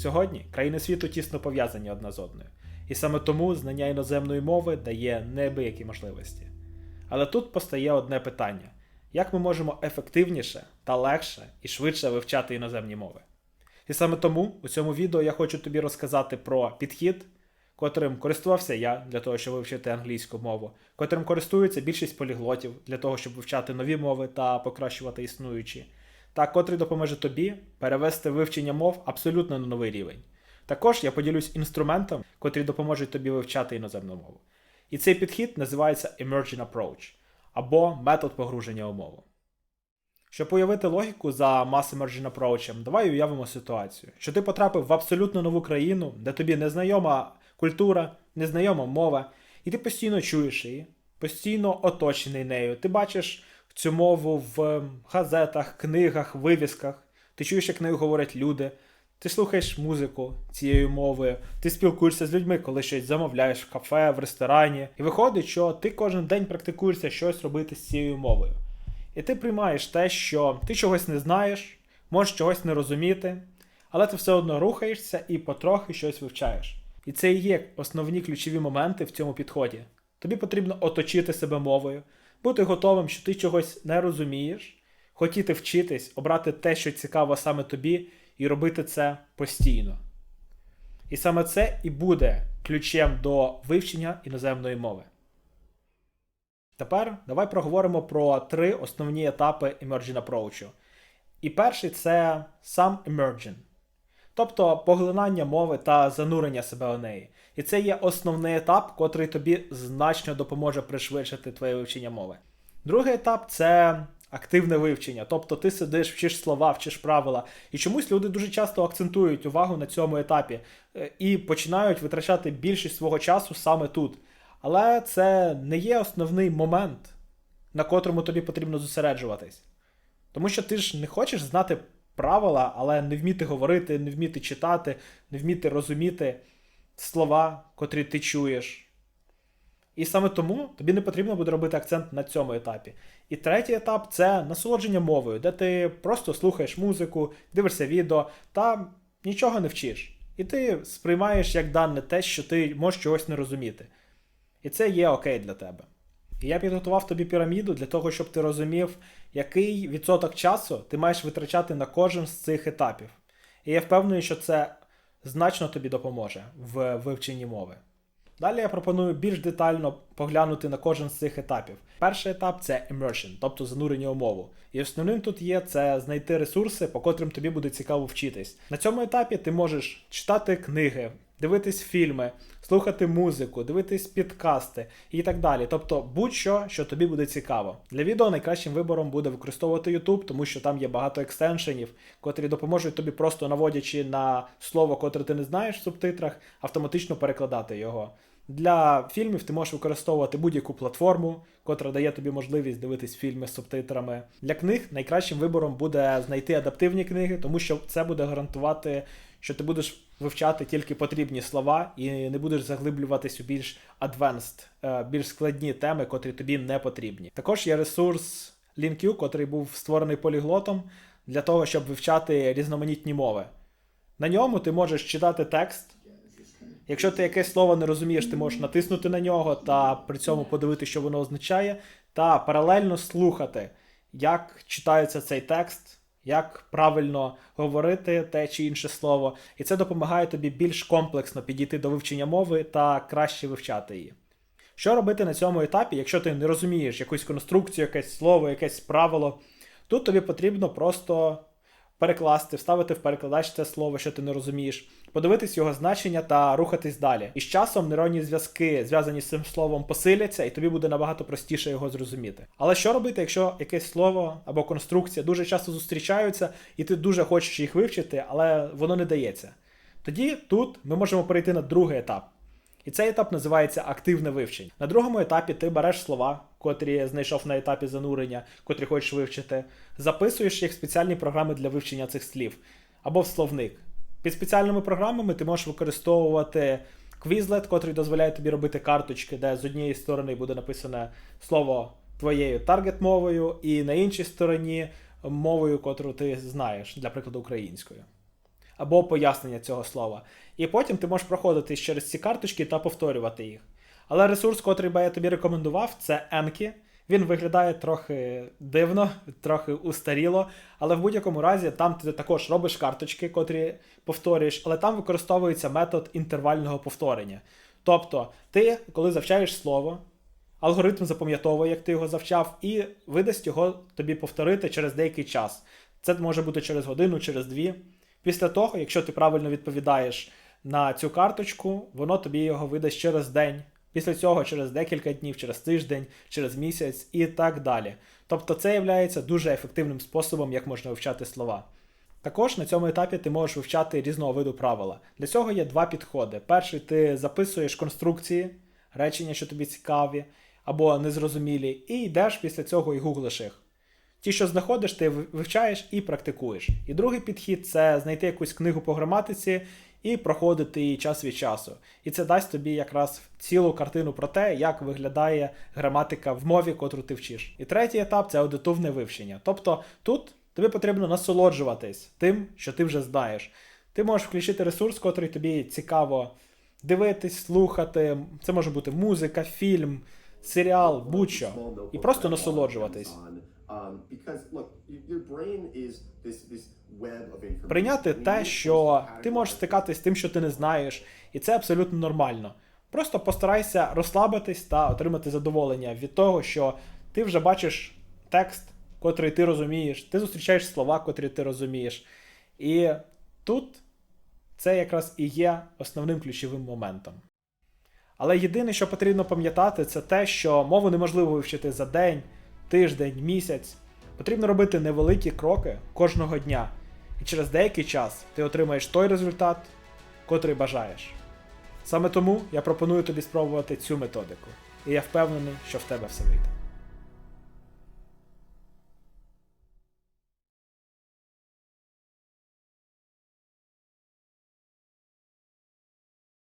Сьогодні країни світу тісно пов'язані одна з одною, і саме тому знання іноземної мови дає неабиякі можливості. Але тут постає одне питання: як ми можемо ефективніше та легше і швидше вивчати іноземні мови? І саме тому у цьому відео я хочу тобі розказати про підхід, котрим користувався я для того, щоб вивчити англійську мову, котрим користується більшість поліглотів для того, щоб вивчати нові мови та покращувати існуючі, та котрий допоможе тобі перевести вивчення мов абсолютно на новий рівень. Також я поділюсь інструментом, котрі допоможуть тобі вивчати іноземну мову. І цей підхід називається Emerging Approach або метод погруження у мову. Щоб уявити логіку за Mass Emerging Approach, давай уявимо ситуацію, що ти потрапив в абсолютно нову країну, де тобі незнайома культура, незнайома мова, і ти постійно чуєш її, постійно оточений нею. Ти бачиш цю мову в газетах, книгах, вивісках, ти чуєш, як нею говорять люди. Ти слухаєш музику цією мовою, ти спілкуєшся з людьми, коли щось замовляєш в кафе, в ресторані. І виходить, що ти кожен день практикуєшся щось робити з цією мовою. І ти приймаєш те, що ти чогось не знаєш, можеш чогось не розуміти, але ти все одно рухаєшся і потрохи щось вивчаєш. І це і є основні ключові моменти в цьому підході. Тобі потрібно оточити себе мовою, бути готовим, що ти чогось не розумієш, хотіти вчитись, обрати те, що цікаво саме тобі, і робити це постійно. І саме це і буде ключем до вивчення іноземної мови. Тепер давай проговоримо про три основні етапи Emerging Approach. І перший це сам Emerging, тобто поглинання мови та занурення себе у неї. І це є основний етап, котрий тобі значно допоможе пришвидшити твоє вивчення мови. Другий етап це активне вивчення, тобто ти сидиш, вчиш слова, вчиш правила. І чомусь люди дуже часто акцентують увагу на цьому етапі е, і починають витрачати більшість свого часу саме тут. Але це не є основний момент, на котрому тобі потрібно зосереджуватись. Тому що ти ж не хочеш знати правила, але не вміти говорити, не вміти читати, не вміти розуміти слова, котрі ти чуєш. І саме тому тобі не потрібно буде робити акцент на цьому етапі. І третій етап це насолодження мовою, де ти просто слухаєш музику, дивишся відео та нічого не вчиш. І ти сприймаєш як дане те, що ти можеш чогось не розуміти. І це є окей для тебе. І я підготував тобі піраміду для того, щоб ти розумів, який відсоток часу ти маєш витрачати на кожен з цих етапів. І я впевнений, що це значно тобі допоможе в вивченні мови. Далі я пропоную більш детально поглянути на кожен з цих етапів. Перший етап це immersion, тобто занурення у мову. І основним тут є це знайти ресурси, по котрим тобі буде цікаво вчитись. На цьому етапі ти можеш читати книги, дивитись фільми, слухати музику, дивитись підкасти і так далі. Тобто будь-що, що тобі буде цікаво. Для відео найкращим вибором буде використовувати YouTube, тому що там є багато екстеншенів, котрі допоможуть тобі, просто наводячи на слово, котре ти не знаєш в субтитрах, автоматично перекладати його. Для фільмів ти можеш використовувати будь-яку платформу, котра дає тобі можливість дивитись фільми з субтитрами. Для книг найкращим вибором буде знайти адаптивні книги, тому що це буде гарантувати, що ти будеш вивчати тільки потрібні слова і не будеш заглиблюватись у більш advanced, е, більш складні теми, котрі тобі не потрібні. Також є ресурс LinkU, котрий був створений поліглотом для того, щоб вивчати різноманітні мови. На ньому ти можеш читати текст. Якщо ти якесь слово не розумієш, ти можеш натиснути на нього та при цьому подивитися, що воно означає, та паралельно слухати, як читається цей текст, як правильно говорити те чи інше слово. І це допомагає тобі більш комплексно підійти до вивчення мови та краще вивчати її. Що робити на цьому етапі, якщо ти не розумієш якусь конструкцію, якесь слово, якесь правило, тут тобі потрібно просто перекласти, вставити в перекладач це слово, що ти не розумієш, подивитись його значення та рухатись далі. І з часом нейронні зв'язки, зв'язані з цим словом, посиляться, і тобі буде набагато простіше його зрозуміти. Але що робити, якщо якесь слово або конструкція дуже часто зустрічаються, і ти дуже хочеш їх вивчити, але воно не дається? Тоді тут ми можемо перейти на другий етап. І цей етап називається активне вивчення. На другому етапі ти береш слова, котрі знайшов на етапі занурення, котрі хочеш вивчити, записуєш їх в спеціальні програми для вивчення цих слів або в словник. Під спеціальними програмами ти можеш використовувати Quizlet, котрий дозволяє тобі робити карточки, де з однієї сторони буде написане слово твоєю таргет-мовою, і на іншій стороні мовою, котру ти знаєш, для прикладу, українською. Або пояснення цього слова. І потім ти можеш проходити через ці карточки та повторювати їх. Але ресурс, котрий би я тобі рекомендував, це Enki. Він виглядає трохи дивно, трохи устаріло, але в будь-якому разі там ти також робиш карточки, котрі повторюєш, але там використовується метод інтервального повторення. Тобто, ти, коли завчаєш слово, алгоритм запам'ятовує, як ти його завчав, і видасть його тобі повторити через деякий час. Це може бути через годину, через дві. Після того, якщо ти правильно відповідаєш на цю карточку, воно тобі його видасть через день. Після цього через декілька днів, через тиждень, через місяць і так далі. Тобто це є дуже ефективним способом, як можна вивчати слова. Також на цьому етапі ти можеш вивчати різного виду правила. Для цього є два підходи. Перший ти записуєш конструкції, речення, що тобі цікаві або незрозумілі, і йдеш після цього і гуглиш їх. Ті, що знаходиш, ти вивчаєш і практикуєш. І другий підхід це знайти якусь книгу по граматиці і проходити її час від часу. І це дасть тобі якраз цілу картину про те, як виглядає граматика в мові, котру ти вчиш. І третій етап це аудитивне вивчення. Тобто тут тобі потрібно насолоджуватись тим, що ти вже знаєш. Ти можеш включити ресурс, котрий тобі цікаво дивитись, слухати. Це може бути музика, фільм, серіал, будь-що. І просто насолоджуватись. Прийняти те, що ти можеш стикатись з тим, що ти не знаєш, і це абсолютно нормально. Просто постарайся розслабитись та отримати задоволення від того, що ти вже бачиш текст, котрий ти розумієш, ти зустрічаєш слова, котрі ти розумієш. І тут це якраз і є основним ключовим моментом. Але єдине, що потрібно пам'ятати, це те, що мову неможливо вивчити за день, тиждень, місяць. Потрібно робити невеликі кроки кожного дня, і через деякий час ти отримаєш той результат, котрий бажаєш. Саме тому я пропоную тобі спробувати цю методику, і я впевнений, що в тебе все вийде.